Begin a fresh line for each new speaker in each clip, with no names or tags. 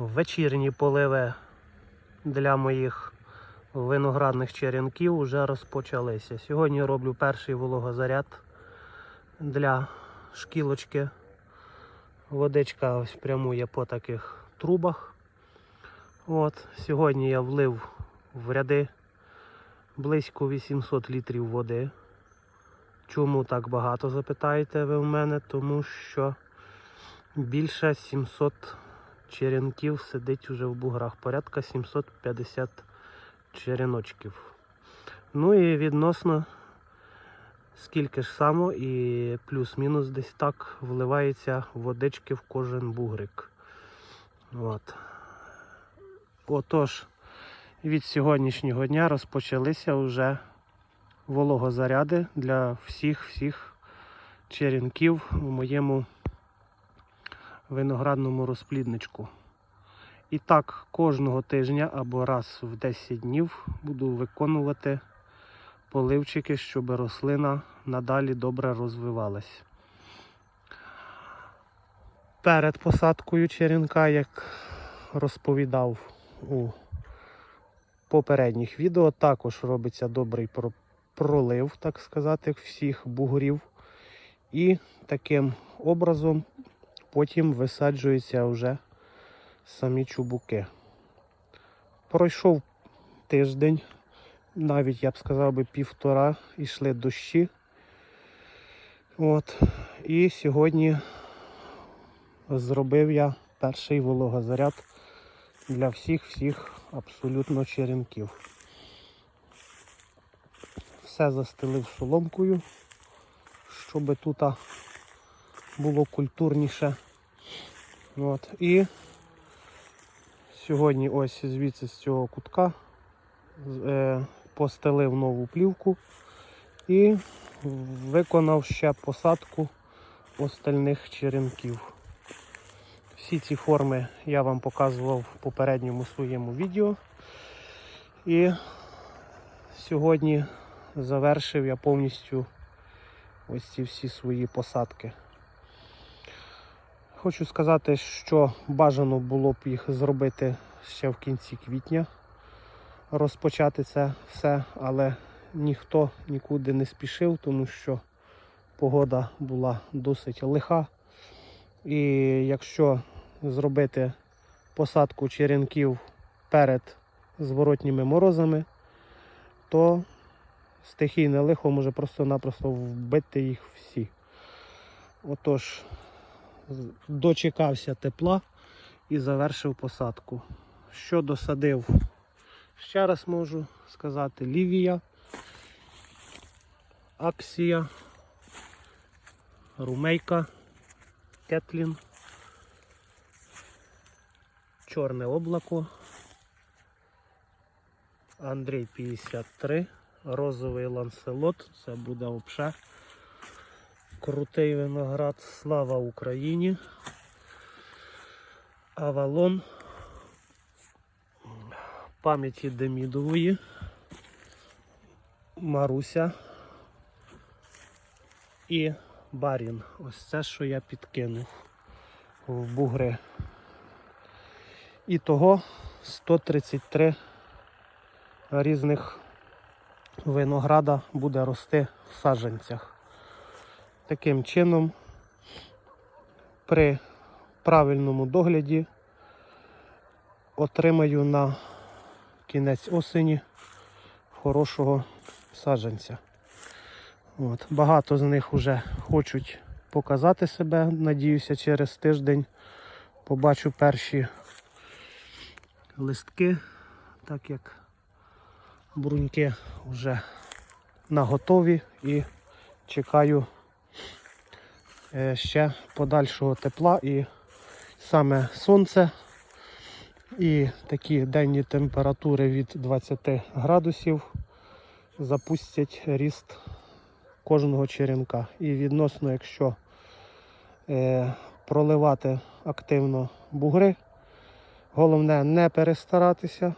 Вечірні поливи для моїх виноградних черенків вже розпочалися. Сьогодні роблю перший вологозаряд для шкілочки. Водичка ось прямує по таких трубах. От, сьогодні я влив в ряди близько 800 літрів води. Чому так багато запитаєте ви в мене? Тому що більше 700 черенків сидить уже в буграх. Порядка 750 череночків. Ну і відносно скільки ж само і плюс-мінус десь так вливається водички в кожен бугрик. От. Отож, від сьогоднішнього дня розпочалися вже вологозаряди для всіх-всіх черенків у моєму виноградному розплідничку. І так кожного тижня або раз в 10 днів буду виконувати поливчики, щоб рослина надалі добре розвивалась. Перед посадкою черенка, як розповідав у попередніх відео, також робиться добрий пролив, так сказати, всіх бугрів. І таким образом потім висаджуються вже самі чубуки. Пройшов тиждень, навіть я б сказав би півтора, йшли дощі. От. І сьогодні зробив я перший вологозаряд для всіх-всіх абсолютно черенків. Все застелив соломкою, щоб тут було культурніше. От. І сьогодні ось звідси з цього кутка е, постелив нову плівку і виконав ще посадку остальних черенків. Всі ці форми я вам показував в попередньому своєму відео. І сьогодні завершив я повністю ось ці всі свої посадки. Хочу сказати, що бажано було б їх зробити ще в кінці квітня, розпочати це все, але ніхто нікуди не спішив, тому що погода була досить лиха. І якщо зробити посадку черенків перед зворотніми морозами, то стихійне лихо може просто-напросто вбити їх всі. Отож, дочекався тепла і завершив посадку. Що досадив, ще раз можу сказати, Лівія, Аксія, Румейка, Кетлін, Чорне облако, Андрій 53, розовий ланселот, це буде взагалі крутий виноград. Слава Україні. Авалон. Пам'яті Демідової. Маруся. І Барін. Ось це, що я підкинув в бугри. І того 133 різних винограда буде рости в саджанцях. Таким чином, при правильному догляді отримаю на кінець осені хорошого саджанця. От. Багато з них вже хочуть показати себе. Надіюся, через тиждень побачу перші листки, так як бруньки вже наготові і чекаю ще подальшого тепла і саме сонце і такі денні температури від 20 градусів запустять ріст кожного черенка. І відносно, якщо е, проливати активно бугри, головне не перестаратися,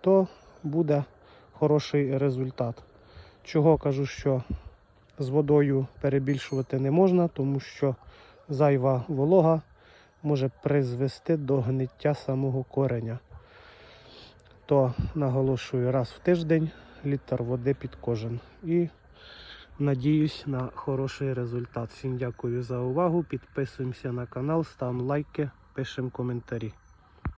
то буде хороший результат. Чого кажу, що з водою перебільшувати не можна, тому що зайва волога може призвести до гниття самого кореня. То наголошую раз в тиждень літр води під кожен. І надіюсь на хороший результат. Всім дякую за увагу. Підписуємося на канал, ставимо лайки, пишемо коментарі.